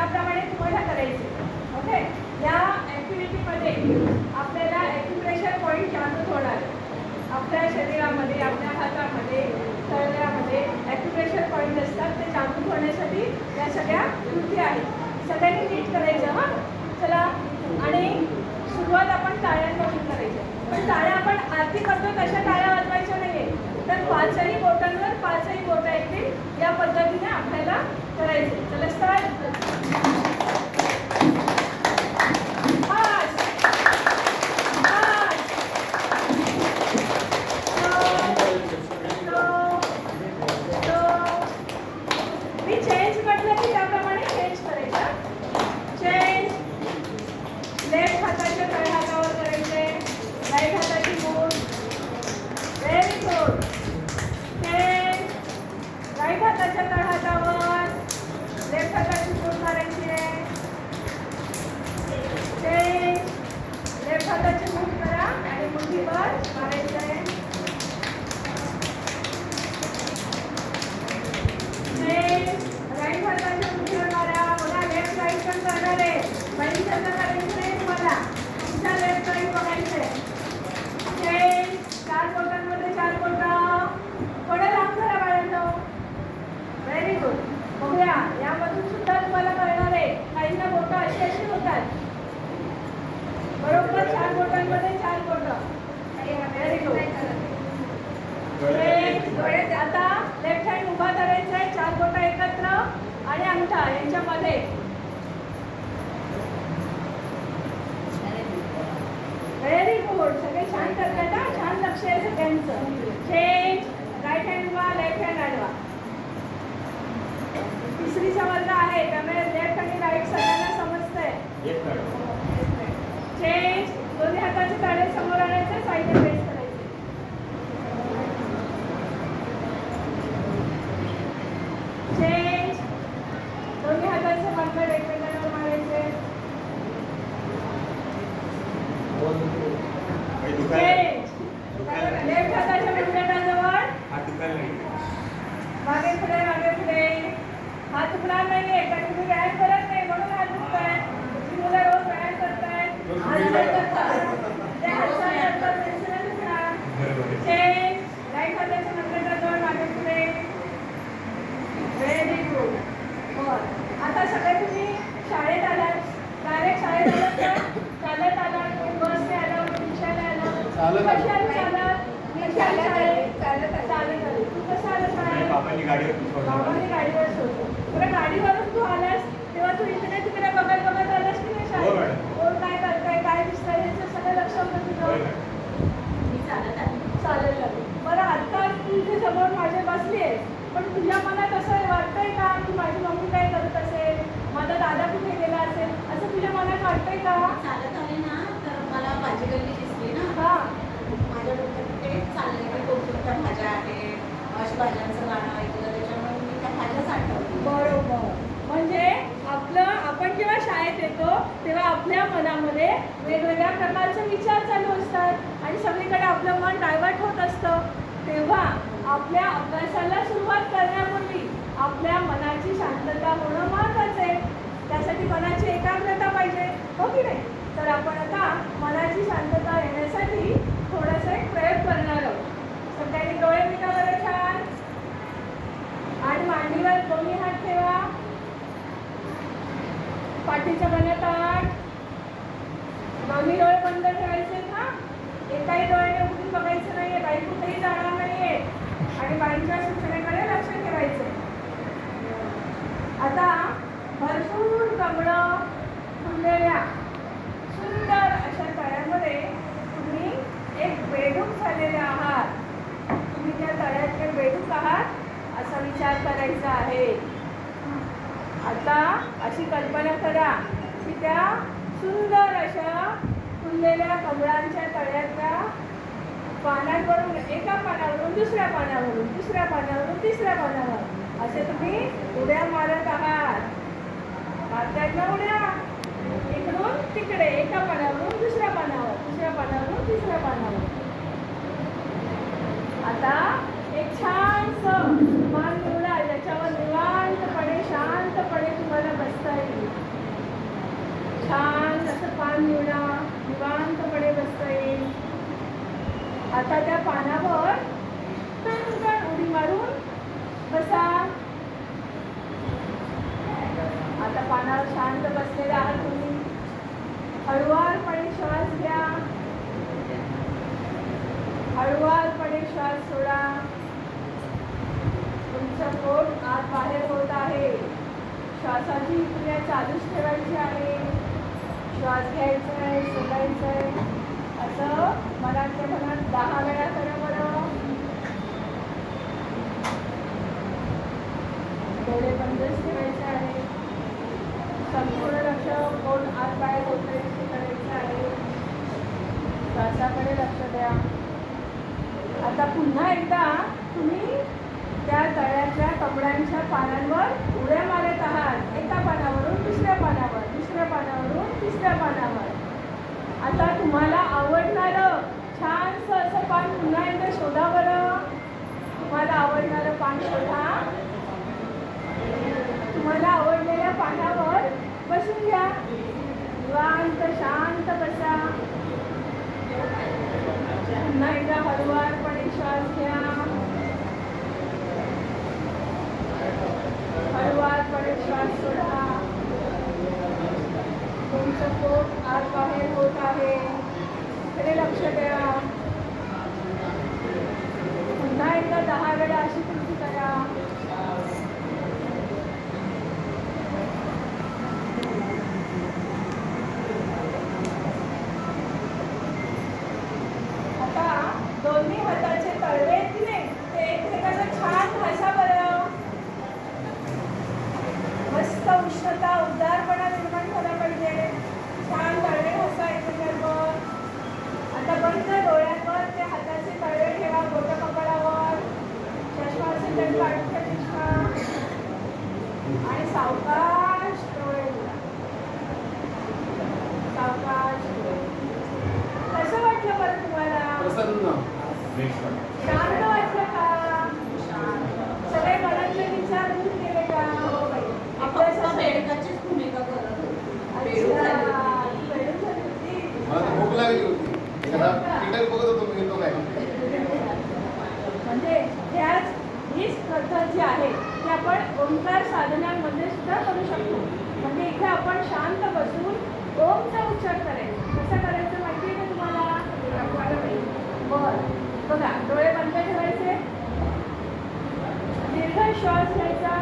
त्याप्रमाणे तुम्हाला करायचे. ओके या ॲक्टिव्हिटीमध्ये आपल्याला ॲक्युप्रेशर पॉईंट जाणून होणार आपल्या शरीरामध्ये आपल्या हातामध्ये तळव्यामध्ये ॲक्युप्रेशर पॉईंट असतात ते जाणून होण्यासाठी या सगळ्या कृती आहेत. सगळ्यांनी नीट करायचं हां? चला. आणि सुरुवात आपण टाळ्यांपासून करायचं. पण टाळ्या आपण आरती करतो तशा टाळ्या वाजवायच्या नाहीये तर पाचही बोटांवर पाचही बोटं येतील या पद्धतीने आपल्याला करायचे. चला Bye. Bye. करायचा आहे चार बोटं एकत्र आणि अंगठा यांच्यामध्ये. व्हेरी गुड सगळे छान करतात छान लक्ष आहे सगळ्यांचं. चेंज राईट हँड उभा लेफ्ट हँड आडवा. तिसरीचा वर्ग आहे त्यामुळे लेफ्ट आणि राईट सगळ्यांना समजतंय. चेंज दोन्ही हाताचे तळे समोर आणायचे साईडने प्रेस करायचे चेंज दोन्ही हाताचे मनगट एकमेकांवर मारायचे चेंज लेफ्ट हाताच्या मनगटाजवळ मागे पुढे मागे पुढे हात दुखणार नाहीये कारण तुम्ही व्यायाम करत नाही म्हणून हात दुखताय तुम्ही मुलं रोज व्यायाम करताय हात वर करतात. ते हात चालू करतात, त्यांचं नाही दुखणार. चेंज राईट हाताच्या मनगटाजवळ मागे पुढे व्हेरी गुड बर आता सगळे तुम्ही शाळेत आलात डायरेक्ट शाळेत आलात का चालत आलात कोण बसने आला कोण रिक्षाने आला चालत आलो. कशी आली चालत मी कशी आली शाळेत चालत चालत आली तू कसं आलं शाळेत बाबांनी गाडीवर. बाबांनी गाडीवर सोडतो बरं गाडीवरून तू आलास तेव्हा तू इकडे तिकडे बघत बघत आलास की नाही हो, शाळेत मॅडम. कोण काय करताय काय दिसतंय सगळं लक्ष होतं तुझं मॅडम. मी चालत आले. चालेल चालेल. बरं आता तू इथे समोर माझ्या बसली आहे पण तुझ्या मनात असं वाटतंय का की माझी मम्मी काय करत असेल? माझा दादा कुठे गेला असेल? असं तुझ्या मनात वाटतंय का? चालत आले ना तर मला भाजी गल्ली दिसली ना. हा. माझ्या डोक्यात ते चालले की कोणत्या भाज्या आहेत अशा भाज्यांचं गाणं ऐकलं त्याच्यामुळे मी त्या भाज्याच आठवली बरोबर म्हणजे आपलं आपण जेव्हा शाळेत येतो तेव्हा आपल्या मनामध्ये वेगवेगळ्या प्रकारचे विचार चालू असतात आणि सगळीकडे आपलं मन डायव्हर्ट होत असतं. तेव्हा आपल्या अभ्यासाला सुरुवात करण्यापूर्वी आपल्या मनाची शांतता होणं महत्वाचं आहे. त्यासाठी मनाची एकाग्रता पाहिजे हो की नाही? तर आपण आता मनाची शांतता येण्यासाठी थोडासा एक प्रयोग करणार आहोत. सगळ्यांनी डोळे मिटा बरं छान आणि मांडीवर दोन्ही हात ठेवा पाठीच्या गण्यात आठ. दोन्ही डोळे बंद ठेवायचे ना एकाही डोळ्याने उठून बघायचं नाहीये बाई कुठेही जाणार नाहीये. आणि बाईंच्या सूचनेकडे लक्ष ठेवायचं आता भरपूर कमळं फुललेल्या सुंदर अशा तळ्यामध्ये तुम्ही एक बेडूक झालेले आहात. तुम्ही त्या तळ्यातले बेडूक आहात असा विचार करायचा आहे. आता अशी कल्पना करा की त्या सुंदर अशा फुललेल्या कमळांच्या तळ्यातल्या पानांवरून एका पानावरून दुसऱ्या पानावरून दुसऱ्या पानावरून तिसऱ्या पानावर असे तुम्ही उड्या मारत आहात. मारतायत उड्या? इकडून तिकडे एका पानावरून दुसऱ्या पानावर दुसऱ्या पानावरून तिसऱ्या पानावर. आता एक छानसं मान निवडा ज्याच्यावर निवांतपणे शांतपणे तुम्हाला बसता येईल मस्त पान निवडा निवांतपणे बसता येईल आता त्या पानावर टणटण उडी मारून बसा आता पानावर शांत बसलेले आहात तुम्ही. हळुवारपणे श्वास घ्या. हळुवारपणे श्वास सोडा. तुमचं पोट आत बाहेर होत आहे. श्वासाची क्रिया चालूच ठेवायची आहे. श्वास घ्यायचा आहे सोडायचा आहे. असं मनातल्या मनात दहा वेळा करा बरं. डोळे बंदच ठेवायचे आहे संपूर्ण लक्ष कोण आत बाहेर होत आहे ते करायचं आहे. श्वासाकडे लक्ष द्या. आता पुन्हा एकदा तुम्ही त्या तळ्याच्या कपड्यांच्या पानांवर उड्या मारत आहात. एका पानावरून दुसऱ्या पानावर दुसऱ्या पानावरून तिसऱ्या पानावर. आता तुम्हाला आवडणारं छानसं असं पान पुन्हा एकदा शोधा बरं. तुम्हाला आवडणारं पान शोधा. तुम्हाला आवडलेल्या पानावर बसून घ्या. निवांत शांत बसा. पुन्हा एकदा हळुवारपणे श्वास घ्या. हळुवारपणे श्वास सोडा. तुमचं पोट आत बाहेर होत आहे. इकडे लक्ष द्या. पुन्हा एकदा दहा वेळा अशी कृती करा आता दोन्ही हाताचे तळवे आहेत की नाही ते एकमेकांना छान घासा बरं मस्त उष्णता उदारपणा निर्माण झाला पाहिजे छान तळवे घासा एकमेकांवर आता बंद डोळ्यांवर ते हाताचे तळवे ठेवा बोट कपाळावर चष्मा असेल तर काढून घ्या चष्मा आणि सावकाश डोळे उघडा. सावकाश कसं वाटलं बरं तुम्हाला? प्रसन्न. शांत वाटलं का सगळे मनातले विचार दूर केले का फक्त अभ्यासाचं- बेडकाचीच भूमिका करत होती अच्छा, बेडूक झाली होती. बेडूक झाली होती. मला तर भूक लागली होती एखादा कीटक बघत होतो मी येतो काय म्हणजे ह्याच हीच पद्धत जी आहे ती आपण ओंकार साधनांमध्ये सुद्धा करू शकतो. म्हणजे इथे आपण शांत बसून ओमचा उच्चार करायचा. कसं करायचं माहिती आहे का तुम्हाला? बरं बघा डोळे बंद ठेवायचे. दीर्घ श्वास घ्यायचा.